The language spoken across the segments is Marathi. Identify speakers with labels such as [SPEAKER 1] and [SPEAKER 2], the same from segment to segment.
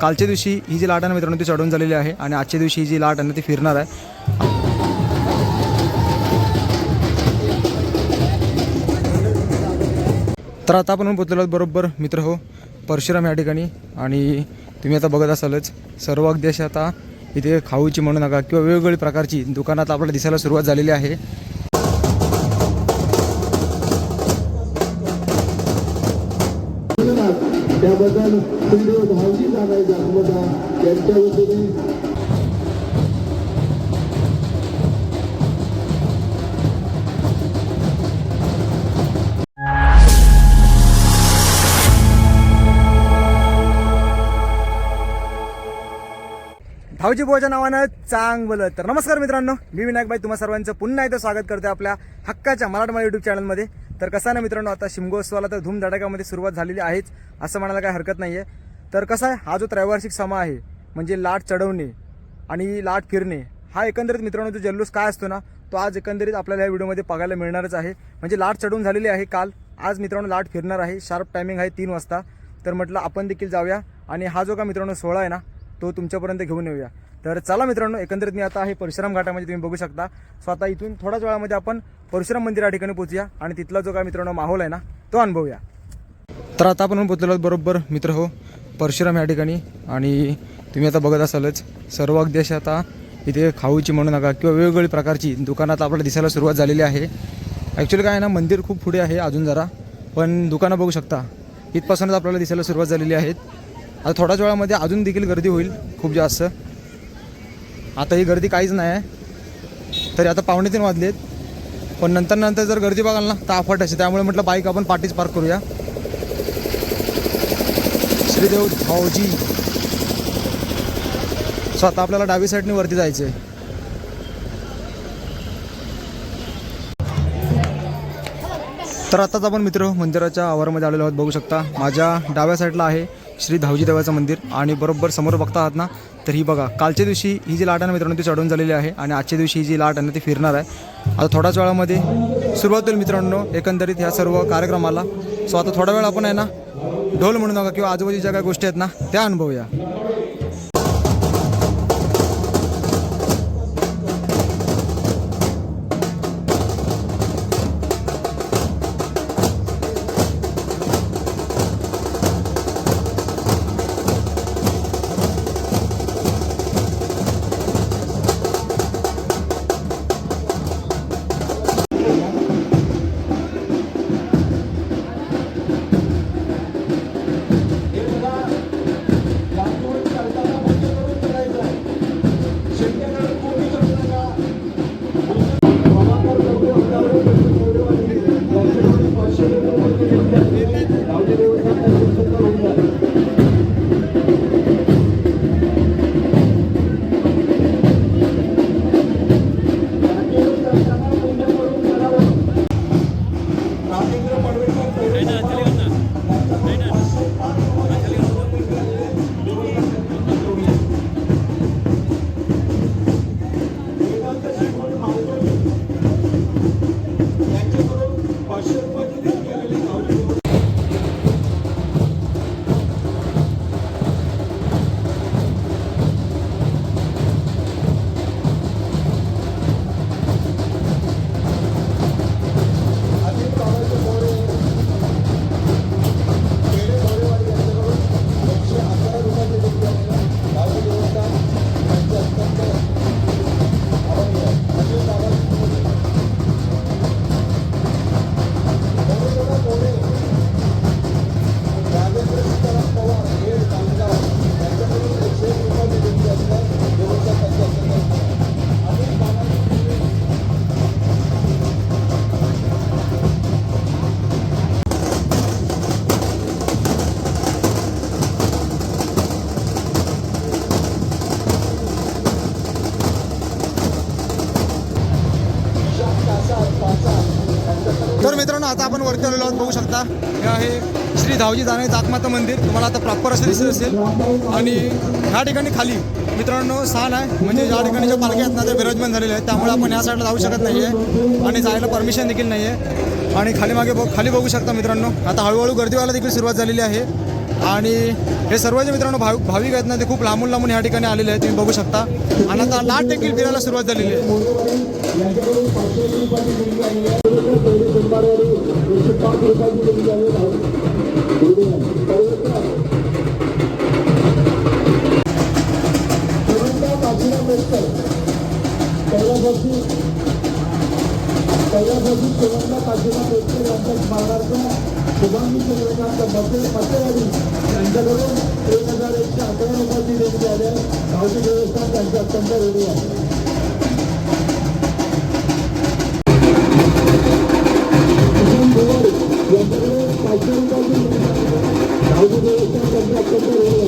[SPEAKER 1] कालच्या दिवशी ही जी लाट आहे मित्रांनो ती चढून झालेली आहे आणि आजच्या दिवशी ही जी लाट आहे ना ती फिरणार आहे. तर आता आपण पोचलेलो आहोत बरोबर मित्र हो परशुराम या ठिकाणी. आणि तुम्ही आता बघत असालच सर्व अगदी आता इथे खाऊची म्हणू नका किंवा वेगवेगळी प्रकारची दुकानात आपल्याला दिसायला सुरुवात झालेली आहे.
[SPEAKER 2] त्याबद्दल व्हिडिओ भावजी जाणायचा अहमदा. यांच्या वतीने
[SPEAKER 1] भाऊजी बोच्या नावानं चांगलं. तर नमस्कार मित्रांनो मी विनायकबाई. तुम्हा सर्वांचं पुन्हा एकदा स्वागत करते आपल्या हक्काच्या मराठमा युट्यूब चॅनलमध्ये तर कसं आहे ना मित्रांनो आता शिमगोत्सवाला तर धूमधडाक्यामध्ये सुरुवात झालेली आहेच असं म्हणायला काही हरकत नाही आहे तर कसा आहे हा जो त्रैवार्षिक समा आहे म्हणजे लाट चढवणे आणि लाट फिरणे हा एकंदरीत मित्रांनो जो जल्लोष काय असतो ना तो आज एकंदरीत आपल्याला या व्हिडिओमध्ये बघायला मिळणारच आहे. म्हणजे लाट चढवून झालेली आहे काल आज मित्रांनो लाट फिरणार आहे शार्प टायमिंग आहे तीन वाजता. तर म्हटलं आपण देखील जाऊया. आणि हा जो का मित्रांनो सोहळा आहे ना तो तुमच्यापर्यंत घेऊन येऊया. तर चला मित्रांनो एकंदरीत मी आता आहे परशुराम घाटामध्ये तुम्ही बघू शकता. सो आता इथून थोड्याच वेळामध्ये आपण परशुराम मंदिर या ठिकाणी पोहोचूया आणि तिथला जो काय मित्रांनो माहोल आहे ना तो अनुभवूया. तर आता आपण पोचलेलो बरोबर मित्र हो परशुराम या ठिकाणी. आणि तुम्ही आता बघत असालच सर्व अगदी आता इथे खाऊची म्हणू नका किंवा वेगवेगळी प्रकारची दुकानात आपल्याला दिसायला सुरुवात झालेली आहे. ॲक्च्युली काय आहे ना मंदिर खूप पुढे आहे अजून जरा पण दुकानं बघू शकता. इथपासूनच आपल्याला दिसायला सुरुवात झालेली आहेत. आता थोड्याच वेळामध्ये अजून देखील गर्दी होईल खूप जास्त. आता ही गर्दी काहीच नाही आहे. तरी आता पावणे तीन वाजलेत पण नंतर नंतर जर गर्दी बघाल ना तर अफाट असे त्यामुळे म्हटलं बाईक आपण पाठीच पार्क करूया. श्रीदेव भाऊजी. सो आता आपल्याला डावी साईडने वरती जायचं आहे तर आताच आपण मित्र मंदिराच्या आवारामध्ये आलेलो आहोत बघू शकता. माझ्या डाव्या साईडला आहे. श्री धावजी देवाचं मंदिर आणि बरोबर समोर बघता आहात ना तर ही बघा कालच्या दिवशी ही जी लाट आहे ना मित्रांनो ती चढून झालेली आहे आणि आजच्या दिवशी ही जी लाट आहे ना ती फिरणार आहे. आता थोड्याच वेळामध्ये सुरुवात होईल मित्रांनो एकंदरीत ह्या सर्व कार्यक्रमाला. सो आता थोडा वेळ आपण आहे ना ढोल म्हणू नका किंवा आजूबाजूच्या काय गोष्टी आहेत ना त्या अनुभवूया. आता आपण वरती आलेलो आहोत बघू शकता. हे आहे श्री धावजी जाणे जातमाता मंदिर. तुम्हाला आता प्रॉपर असं दिसत असेल. आणि ह्या ठिकाणी खाली मित्रांनो स्थान आहे. म्हणजे ज्या ठिकाणी ज्या पालख्या आहेत ना ते विराजमान झालेले आहेत. त्यामुळे आपण या साईडला जाऊ शकत नाही आहे आणि जायला परमिशन देखील नाही आहे आणि खाली मागे बघ खाली बघू शकता मित्रांनो. आता हळूहळू गर्दी व्हायला देखील सुरुवात झालेली आहे.
[SPEAKER 3] आणि हे सर्व जे मित्रांनो भाविक भाविक आहेत ना ते खूप लांबून लांबून या ठिकाणी आलेले आहेत तुम्ही बघू शकता. आणि आता लाट देखील फिरायला सुरुवात झालेली आहे.
[SPEAKER 2] यांच्याकडून पाचशे रुपयाची देणगी काशीला यांच्या स्मरणार्थ शुभांगी चंद्रकांत मते मतेवाडी यांच्याकडून एक हजार एकशे अकरा रुपयाची देणगी आली आहे गावची व्यवस्था त्यांच्या अत्यंत रेडी आहे यांच्याकडे पाचशे रुपयाची आली गावची व्यवस्था त्यांच्या अत्यंत रेडी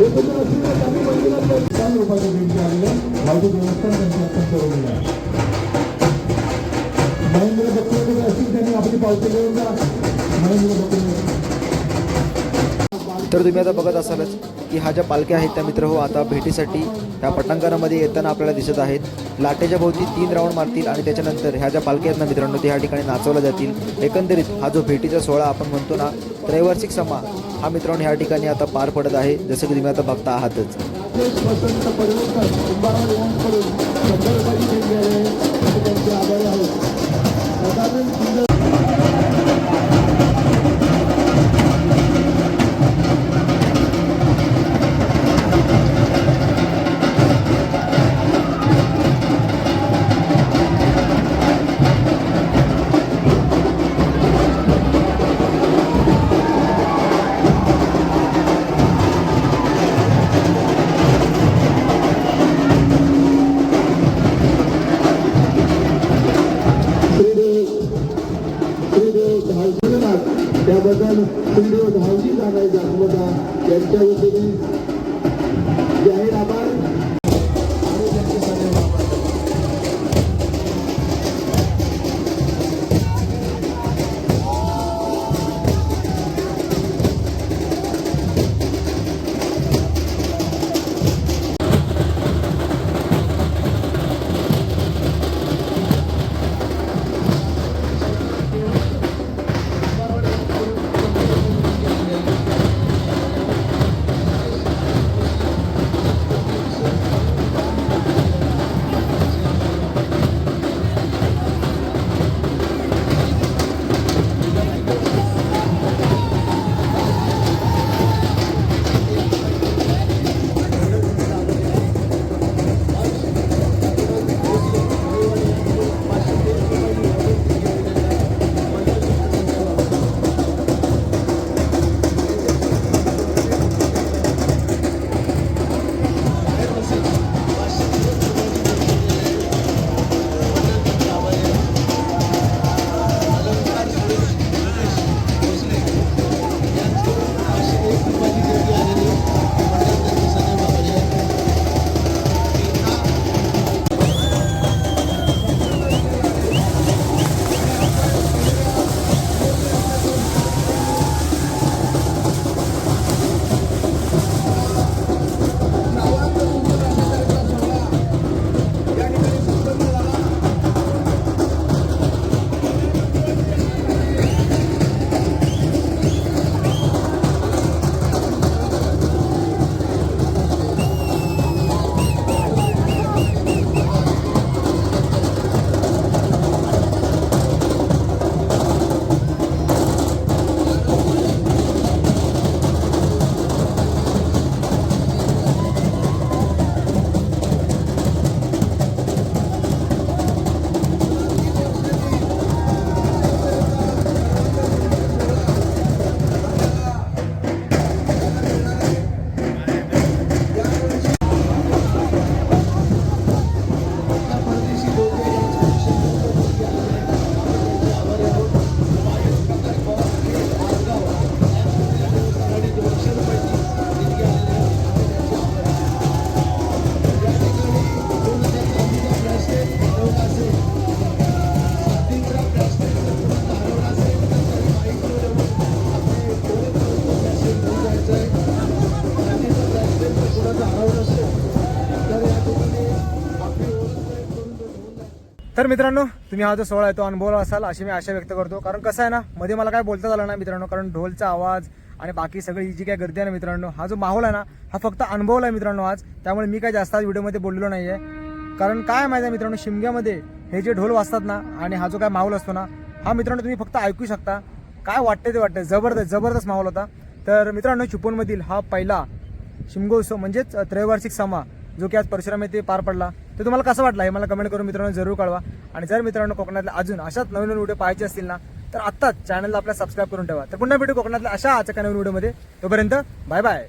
[SPEAKER 2] एकत्र असलेल्या ज्यांनी मंदिरात यायचं काही रुपयाची देणगी करून महेंद्र बकुळे असतील त्यांनी आपली पावती घेऊन जा. महेंद्र बकुळे
[SPEAKER 1] तर तुम्ही आता बघत असालच की हा ज्या पालख्या आहेत त्या मित्र हो आता भेटीसाठी ह्या पटांगणामध्ये येताना आपल्याला दिसत आहेत. लाटेच्या भोवती तीन राऊंड मारतील आणि त्याच्यानंतर ह्या ज्या पालख्या आहेत ना मित्रांनो ते ह्या ठिकाणी नाचवल्या जातील. एकंदरीत हा जो भेटीचा सोहळा आपण म्हणतो ना त्रैवार्षिक समा हा मित्रांनो ह्या ठिकाणी आता पार पडत आहे. जसं की तुम्ही आता बघता आहातच. तर मित्रांनो तुम्ही हा जो सोहळा आहे तो अनुभवला असाल अशी मी आशा व्यक्त करतो. कारण कसं आहे ना मध्ये मला काय बोलता आलं ना मित्रांनो कारण ढोलचा आवाज आणि बाकी सगळी जी काय गर्दी आहे ना मित्रांनो हा जो माहोल आहे ना हा फक्त अनुभवला आहे मित्रांनो आज. त्यामुळे मी काय जास्त आज व्हिडिओमध्ये बोललेलो नाही आहे कारण काय माहिती आहे मित्रांनो शिमग्यामध्ये हे जे ढोल वाजतात ना आणि हा जो काय माहोल असतो ना हा मित्रांनो तुम्ही फक्त ऐकू शकता. काय वाटतं ते वाटतं जबरदस्त जबरदस्त माहोल होता. तर मित्रांनो चिपळूणमधील हा पहिला शिमगोत्सव म्हणजेच त्रैवार्षिक समा जो की आज परशुराम येथे पार पडला तर तुम्हाला कसं वाटलं हे मला कमेंट करून मित्रांनो जरूर कळवा. आणि जर मित्रांनो कोकणातल्या अजून अशाच नवीन नवीन व्हिडिओ पाहायचे असतील ना तर आत्ताच चॅनलला आपल्या सबस्क्राईब करून ठेवा. तर पुन्हा भेटू कोकणातल्या अशा आजच्या नवीन व्हिडिओमध्ये तोपर्यंत बाय बाय